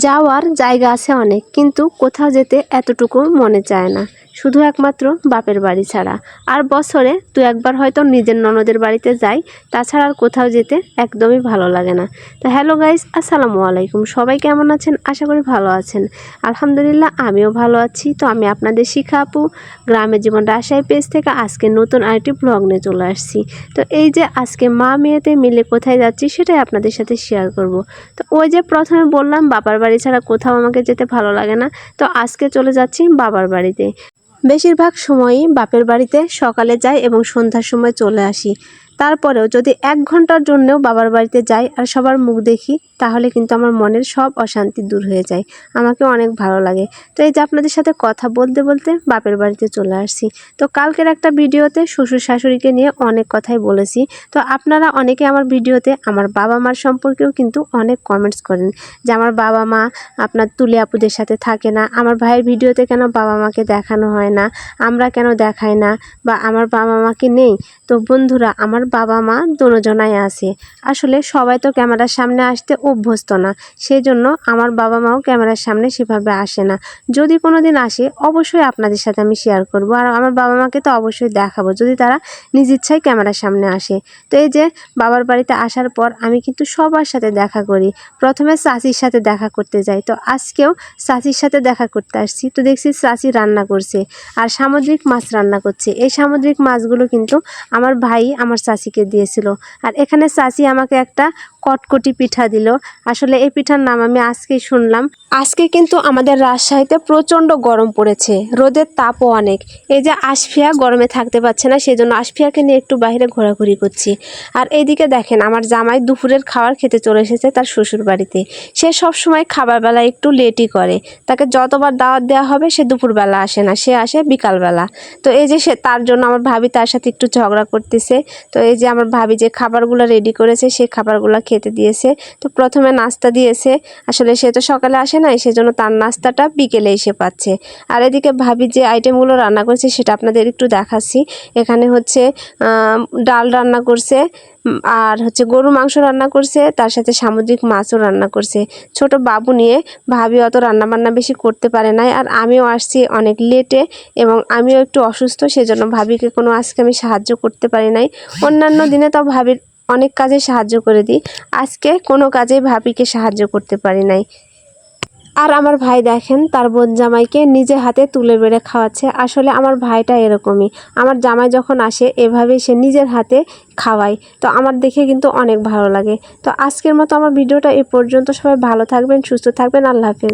যাওয়ার জায়গা আছে অনেক, কিন্তু কোথাও যেতে এতটুকু মনে চায় না। শুধু একমাত্র বাপের বাড়ি ছাড়া। আর বছরে দু একবার হয়তো নিজের ননদের বাড়িতে যাই, তাছাড়া আর কোথাও যেতে একদমই ভালো লাগে না। তো হ্যালো গাইস, আসসালামু আলাইকুম। সবাই কেমন আছেন? আশা করি ভালো আছেন। আলহামদুলিল্লাহ, আমিও ভালো আছি। তো আমি আপনাদের শিখা আপু, গ্রামের জীবন রাজশাহী পেজ থেকে আজকে নতুন আরেকটি ব্লগ নিয়ে চলে আসছি। তো এই যে আজকে মা মেয়েতে মিলে কোথায় যাচ্ছি, সেটাই আপনাদের সাথে শেয়ার করব। তো ওই যে প্রথমে বললাম বাবার বাড়ি ছাড়া কোথাও আমাকে যেতে ভালো লাগে না। তো আজকে চলে যাচ্ছি বাবার বাড়িতে। বেশিরভাগ সময়ই বাপের বাড়িতে সকালে যাই এবং সন্ধ্যার সময় চলে আসি। তারপরেও যদি এক ঘণ্টার জন্যও বাবার বাড়িতে যাই আর সবার মুখ দেখি, তাহলে কিন্তু আমার মনের সব অশান্তি দূর হয়ে যায়। আমাকে অনেক ভালো লাগে। তো এই যে আপনাদের সাথে কথা বলতে বলতে বাপের বাড়িতে চলে আসছি। তো কালকের একটা ভিডিওতে শ্বশুর শাশুড়িকে নিয়ে অনেক কথাই বলেছি। তো আপনারা অনেকে আমার ভিডিওতে আমার বাবা মার সম্পর্কেও কিন্তু অনেক কমেন্টস করেন যে আমার বাবা মা আপনার তুলে আপুদের সাথে থাকে না, আমার ভাইয়ের ভিডিওতে কেন বাবা মাকে দেখানো হয় না, আমরা কেন দেখাই না বা আমার বাবা মাকে নেই। তো বন্ধুরা, আমার বাবা মা দুজনাই আছে। আসলে সবাই তো ক্যামেরার সামনে আসতে অভ্যস্ত না সেই জন্য আমার বাবা মাও ক্যামেরার সামনে সেভাবে আসে না। যদি কোনো দিন আসে, অবশ্যই আপনাদের সাথে আমি শেয়ার করব, আর আমার বাবা মাকে তো অবশ্যই দেখাবো, যদি তারা নিজ ইচ্ছায় ক্যামেরার সামনে আসে। তো এই যে বাবার বাড়িতে আসার পর আমি কিন্তু সবার সাথে দেখা করি। প্রথমে চাচির সাথে দেখা করতে যাই, তো আজকেও চাচির সাথে দেখা করতে আসছি। তো দেখছি চাচি রান্না করছে, আর সামুদ্রিক মাছ রান্না করছে। এই সামুদ্রিক মাছগুলো কিন্তু আমার ভাই, আমার চাচিকে দিয়েছিল। আর এখানে চাচি আমাকে একটা কটকটি পিঠা দিল। আসলে এই পিঠার নাম আমি আজকেই শুনলাম। আজকে কিন্তু আমাদের রাজশাহীতে প্রচণ্ড গরম পড়েছে। রোদের তাপও অনেক। এই যে আশফিয়া গরমে থাকতে পারছে না সেই জন্য আশফিয়াকে নিয়ে একটু বাইরে ঘোরাঘুরি করছি। আর এইদিকে দেখেন, আমার জামাই দুপুরের খাবার খেতে চলে এসেছে তার শ্বশুর বাড়িতে সে সব সময় খাবার বেলা একটু লেটই করে। তাকে যতবার দাওয়াত দেওয়া হবে, সে দুপুরবেলা আসে না, সে আসে বিকালবেলা। তো এই যে সে, তার জন্য আমার ভাবি তার সাথে একটু ঝগড়া করতেছে। তো এই যে আমার ভাবি যে খাবারগুলো রেডি করেছে সেই খাবারগুলো খেতে দিয়েছে। তো প্রথমে নাস্তা দিয়েছে। আসলে সে তো সকালে আসে নাই, সেজন্য তার নাস্তাটা বিকেলে এসে পাচ্ছে। আর এদিকে ভাবি যে আইটেমগুলো রান্না করেছে, সেটা আপনাদের একটু দেখাচ্ছি। এখানে হচ্ছে ডাল রান্না করছে আর হচ্ছে গরু মাংস রান্না করছে, তার সাথে সামুদ্রিক মাছও রান্না করছে। ছোট বাবু নিয়ে ভাবি অত রান্না বান্না বেশি করতে পারে নাই, আর আমিও আসছি অনেক লেটে এবং আমিও একটু অসুস্থ, সেজন্য ভাবিকে কোনো আজকে আমি সাহায্য করতে পারি নাই। অন্যান্য দিনে তো ভাবির অনেক কাজে সাহায্য করে দিই। আজকে কোনো কাজেই ভাবিকে সাহায্য করতে পারি নাই। আর আমার ভাই দেখেন, তার বোন জামাইকে নিজে হাতে তুলে বেড়ে খাওয়াচ্ছে। আসলে আমার ভাইটা এরকমই। আমার জামাই যখন আসে, এভাবেই সে নিজের হাতে খাওয়ায়। তো আমার দেখে কিন্তু অনেক ভালো লাগে। তো আজকের মতো আমার ভিডিওটা এ পর্যন্ত। সবাই ভালো থাকবেন, সুস্থ থাকবেন। আল্লাহ হাফেজ।